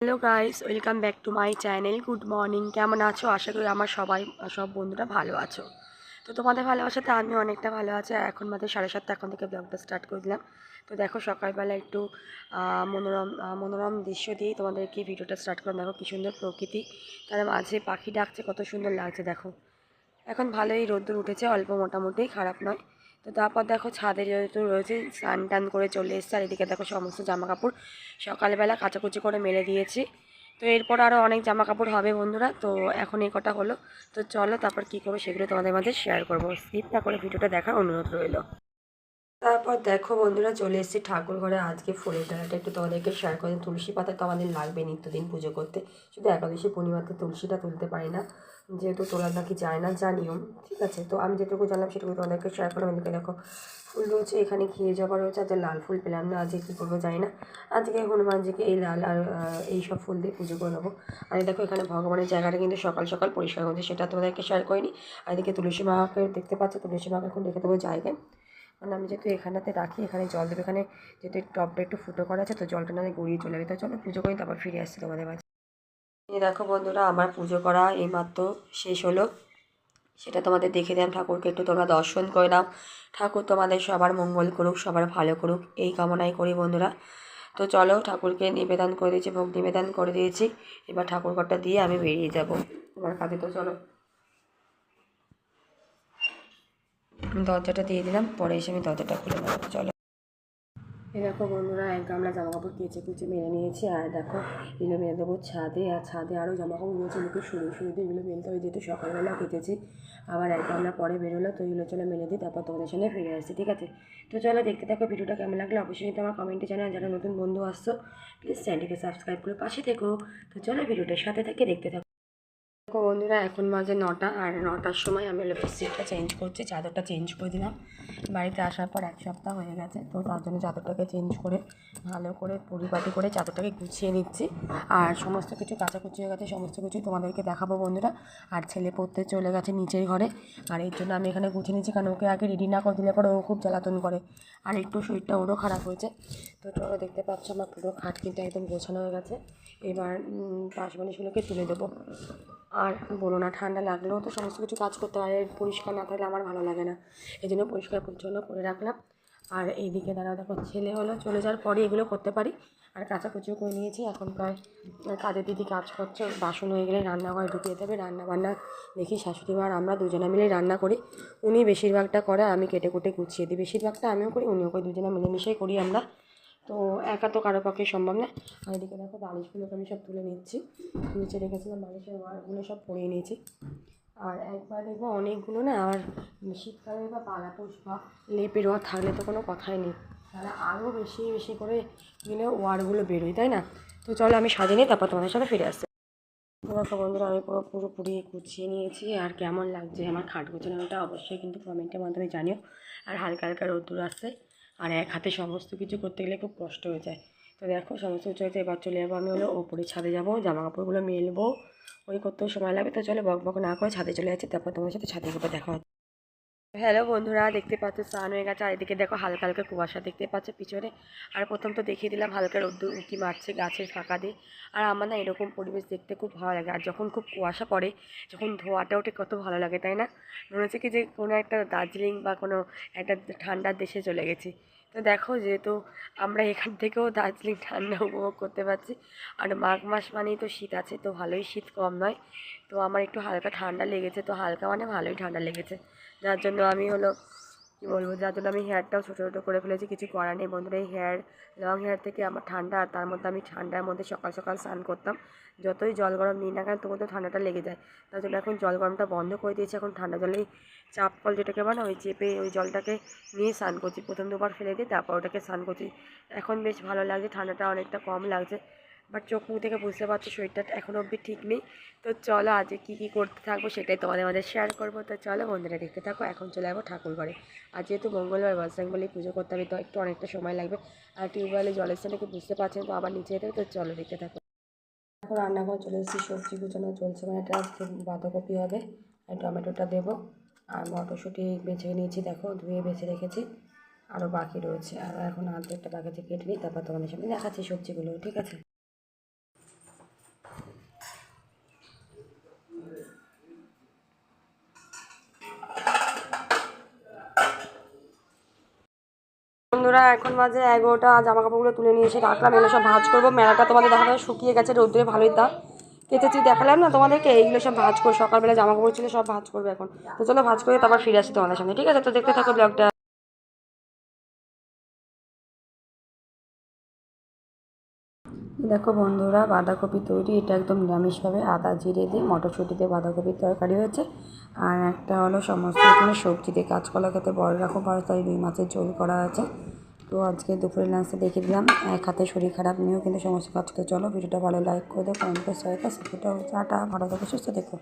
Hello guys welcome back to my channel good morning কেমন আছো? আশা করি আমার সবাই, সব বন্ধুরা ভালো আছো। তো তোমাদের ভালোবাসাতে আমি অনেকটা ভালো আছি। এখন মাত্র সাড়ে সাতটা, এখন থেকে ব্লগটা স্টার্ট করে দিলাম। তো দেখো সকালবেলা একটু মনোরম মনোরম দৃশ্য দিয়ে তোমাদেরকে ভিডিওটা স্টার্ট করলাম। দেখো কী সুন্দর প্রকৃতি। তার মাঝে পাখি ডাকছে, কত সুন্দর লাগছে, দেখো। এখন ভালোই রোদ্দুর উঠেছে, অল্প মোটামুটি, খারাপ নয়। তো তারপর দেখো ছাদে যেহেতু রয়েছে, স্নান টান করে চলে এসছে। আর এদিকে দেখো সমস্ত জামা কাপড় সকালবেলা কাচাকুচি করে মেলে দিয়েছি। তো এরপর আরও অনেক জামা কাপড় হবে বন্ধুরা। তো এখন এই কটা হলো। তো চলো তারপর কী করব সেগুলো তোমাদের মাঝে শেয়ার করব। স্কিপ না করে ভিডিওটা দেখার অনুরোধ রইল। তারপর দেখো বন্ধুরা চলে এসেছি ঠাকুর ঘরে। আজকে ফুলের ডালাটা একটু তোমাদেরকে শেয়ার করে তুলসী পাতা তো আমাদের লাগবে নিত্যদিন পুজো করতে। শুধু একাদশী পূর্ণিমাতে তুলসীটা তুলতে পারি না। যেহেতু তোলা নাকি যায় না নিয়ম ঠিক আছে? তো আমি যেটুকু জানলাম সেটুকু তোমাদেরকে শেয়ার করলাম। এদিকে দেখো ফুল রয়েছে, এখানে ঘিয়ে জবা রয়েছে, আজকে লাল ফুল পেলাম না, আজকে কী করব জানি না। আজকে হনুমানজিকে এই লাল আর এই সব ফুল দিয়ে পুজো করে নেব। আর দেখো এখানে ভগবানের জায়গাটা কিন্তু সকাল সকাল পরিষ্কার করছে সেটা তোমাদেরকে শেয়ার করিনি। আর এদিকে তুলসী মাকে দেখতে পাচ্ছ? তুলসী মাকে এখন রেখে দেবো জায়গায়। মানে আমি যেহেতু এখানটাতে রাখি, এখানে জল দেবে, এখানে যেহেতু টপটা একটু ফুটো করা আছে, তো জলটা না গড়িয়ে চলে যাবে। তো চলো পুজো করি, তারপর ফিরে আসছি তোমাদের মাঝে। এই দেখো বন্ধুরা, আমার পুজো করা এইমাত্র শেষ হলো। সেটা তোমাদের দেখে দিলাম, ঠাকুরকে একটু তোমরা দর্শন করে নাও। ঠাকুর তোমাদের সবার মঙ্গল করুক, সবার ভালো করুক, এই কামনাই করি বন্ধুরা। তো চলো ঠাকুরকে নিবেদন করে দিয়েছি, ভোগ নিবেদন করে দিয়েছি। এবার ঠাকুর ঘরটা দিয়ে আমি বেরিয়ে যাব। আমার কাজে তো চলো। দরজাটা দিয়ে দিলাম, পরে এসে আমি দরজাটা খুলে নেব, চলো। এই দেখো বন্ধুরা, এক গামলা জামা কাপড় কেচে কুচে মেরে নিয়েছি, আর দেখো, এগুলো মেরে দেবো ছাদে, আর ছাদে আরও জামা কাপড় রয়েছে, মুখে শুরু শুরুতে এগুলো মেলতে হবে যেহেতু সকালবেলা কেচেছি আবার এক গামলা পরে বেরোলো, তো এগুলো চলে মেলে দিই, তারপর তোমাদের সঙ্গে ফিরে আসছি, ঠিক আছে? তো চলো দেখতে থাকো ভিডিওটা কেমন লাগল, অবশ্যই তো আমার কমেন্টে জানাও যারা নতুন বন্ধু আসছো প্লিজ চ্যানেলটিকে সাবস্ক্রাইব করে পাশে থেকো। তো চলো ভিডিওটার সাথে থেকে দেখতে থাকো। দেখো বন্ধুরা, এখন মাঝে নটা আর নটার সময় আমি লিপস্টিকটা চেঞ্জ করছি, চাদরটা চেঞ্জ করে দিলাম। বাড়িতে আসার পর এক সপ্তাহ হয়ে গেছে, তো তার জন্য চাদরটাকে চেঞ্জ করে, ভালো করে পরিপাটি করে চাদরটাকে গুছিয়ে নিচ্ছি। আর সমস্ত কিছু কাচাকুচি হয়ে গেছে, সমস্ত কিছু তোমাদেরকে দেখাবো বন্ধুরা। আর ছেলে পড়তে চলে গেছে নিচের ঘরে, আর এর জন্য আমি এখানে গুছিয়ে নিচ্ছি, কারণ ওকে আগে রেডি না করে দিলে পরে ও খুব জ্বালাতন করে। আর একটু শরীরটা ওরও খারাপ হয়েছে, তো চলো দেখতে পাচ্ছ আমার পুরো খাট কিন্তু একদম গোছানো হয়ে গেছে। এবার পাশ বালিশগুলোকে তুলে দেবো। আর বলো না, ঠান্ডা লাগলেও তো সমস্ত কিছু কাজ করতে আর পরিষ্কার না থাকলে আমার ভালো লাগে না। এই জন্য পরিষ্কার পরিচ্ছন্ন করে রাখলাম। আর এইদিকে দাঁড়া দেখো, ছেলে হলো, চলে যাওয়ার পরে এগুলো করতে পারি। আর কাচাকুচিও করে নিয়েছি, এখন প্রায় কাজের দিদি কাজ করছে, বাসন হয়ে গেলে রান্নাঘরে ঢুকিয়ে দেবে রান্না বান্না দেখি শাশুড়ি মা আর আমরা দুজনে মিলে রান্না করি। উনি বেশিরভাগটা করে, আমি কেটে কুটে গুছিয়ে দিই, বেশিরভাগটা আমিও করি, উনিও করি, দুজনে মিলেমিশেই করি আমরা। তো একা তো কারও পক্ষে সম্ভব না। আর এদিকে দেখো বালিশগুলোকে আমি সব তুলে নিচ্ছি। নিচে রেখেছিলাম বালিশের ওয়ারগুলো সব পরিয়ে নিয়েছি। আর একবার দেখব অনেকগুলো না আর শীতকালে বা পালাপোষ বা লেপের ওয়ার থাকলে তো কোনো কথাই নেই। তাহলে আরও বেশি বেশি করে গেলে ওয়ারগুলো বেরোয়, তাই না? তো চলো আমি সাজিয়ে নিই, তারপর তোমাদের সাথে ফিরে আসছি। দেখো বন্ধুরা, আমি পুরো পুরোপুরি গুছিয়ে নিয়েছি। আর কেমন লাগছে আমার খাট গোছানোটা অবশ্যই কিন্তু কমেন্টের মাধ্যমে জানিও। আর হালকা হালকা রোদ্দুর আসছে। আর এক হাতে সমস্ত কিছু করতে গেলে খুব কষ্ট হয়ে যায়। তো দেখো, সমস্ত কিছু হয়েছে এবার চলে যাব আমি হলো ওপরে ছাদে যাব জামা কাপড়গুলো মেলবো। ওই করতেও সময় লাগবে, তো চলো বক বক না করে ছাদে চলে যাচ্ছে, তারপর তোমার সাথে ছাদে উপর দেখা হ্যালো বন্ধুরা, দেখতে পাচ্ছ স্নান হয়ে গেছে। আর এদিকে দেখো হালকা হালকা কুয়াশা দেখতে পাচ্ছ পিছনে। আর প্রথম তো দেখিয়ে দিলাম হালকা রোদ্দুর উঁকি মারছে গাছের ফাঁকা দিয়ে। আর আমার না এরকম পরিবেশ দেখতে খুব ভালো লাগে। আর যখন খুব কুয়াশা পড়ে, যখন ধোয়াটা ওঠে কত ভালো লাগে, তাই না? মনে হচ্ছে কি যে কোনো একটা দার্জিলিং বা কোনো একটা ঠান্ডার দেশে চলে গেছি। তো দেখো যেহেতু আমরা এখান থেকেও দার্জিলিং ঠান্ডা উপভোগ করতে পারছি, আর মাঘ মাস মানেই তো শীত আছে, তো ভালোই শীত কম নয়। তো আমার একটু হালকা ঠান্ডা লেগেছে, তো হালকা মানে ভালোই ঠান্ডা লেগেছে। যার জন্য আমি হলো কী বলব, যার জন্য আমি হেয়ারটাও ছোটো ছোটো করে ফেলেছি, কিছু করার নেই বন্ধুরা। এই হেয়ার লং হেয়ার থেকে আমার ঠান্ডা, আর তার মধ্যে আমি ঠান্ডার মধ্যে সকাল সকাল স্নান করতাম। যতই জল গরম নিই না কেন, তবু তো ঠান্ডাটা লেগে যায়। তার জন্য এখন জল গরমটা বন্ধ করে দিয়েছি। এখন ঠান্ডা জলেই চাপ কল যেটাকে বলে ওই চেপে ওই জলটাকে নিয়ে স্নান করছি। প্রথম দুবার ফেলে দিয়ে তারপর ওটাকে স্নান করছি। এখন বেশ ভালো লাগছে, ঠান্ডাটা অনেকটা কম লাগছে। বাট চোখ মুখ থেকে বুঝতে পারছ শরীরটা এখনও অবধি ঠিক নেই। তো চলো আজকে কী কী করতে থাকব সেটাই তোমাদের মাঝে শেয়ার করব। তো চলো বন্ধুরা দেখতে থাকো, এখন চলে যাব ঠাকুর ঘরে। আর যেহেতু মঙ্গলবার বজরংবলী পুজো করতে হবে, তো একটু অনেকটা সময় লাগবে। আর টিউবওয়েলে জলের সাথে কি বুঝতে পারছেন, তো আবার নিচে যেতে তো চলো দেখতে থাকো। এখন রান্নাঘর চলে এসেছি, সবজি গুছানো চলছে মানে এটা আজকে বাঁধাকপি হবে, আর টমেটোটা দেবো। আর মটরশুঁটি বেছে নিয়েছি, দেখো ধুয়ে বেছে রেখেছি আরও বাকি রয়েছে। আর এখন আর্ধেকটা বাকি থেকে কেটে নিই, তারপর তোমাদের সামনে দেখাচ্ছি সবজিগুলো, ঠিক আছে? বন্ধুরা এখন বাজে এগারোটা জামা কাপড়গুলো তুলে নিয়ে এসে রাখলাম। এগুলো সব ভাজ করব। মেলাটা তোমাদের দেখাবে শুকিয়ে গেছে রোদ্রে, ভালোই দাম কেটেছি, দেখালাম না তোমাদেরকে? এইগুলো সব ভাজ করে সকালবেলা জামা কাপড় ছিল, সব ভাজ করবে এখন। তো চলো, ভাজ করে তারপর ফিরে আসি তোমাদের সামনে। ঠিক আছে? তো দেখতে থাকো ব্লগটা। দেখো বন্ধুরা, বাঁধাকপি তৈরি। এটা একদম নিরামিষভাবে আদা জিরে দিয়ে, মটরশুঁটি দিয়ে বাঁধাকপির তরকারি হয়েছে। আর একটা হলো সমস্ত এখানে সবজি দিয়ে। কাঁচকলা খেতে বড় রাখো বড় তাই রুই মাছের ঝোল করা আছে। তো আজকে দুপুরের লাঞ্চে দেখে দিলাম। এক হাতে শরীর খারাপ, নিয়েও কিন্তু সমস্ত কাজ করতে। চলো, ভিডিওটা ভালো লাইক করে দেবো কমেন্ট করে কাছে সাপোর্টটা টাটা, ভালো থাকো, সুস্থ দেখো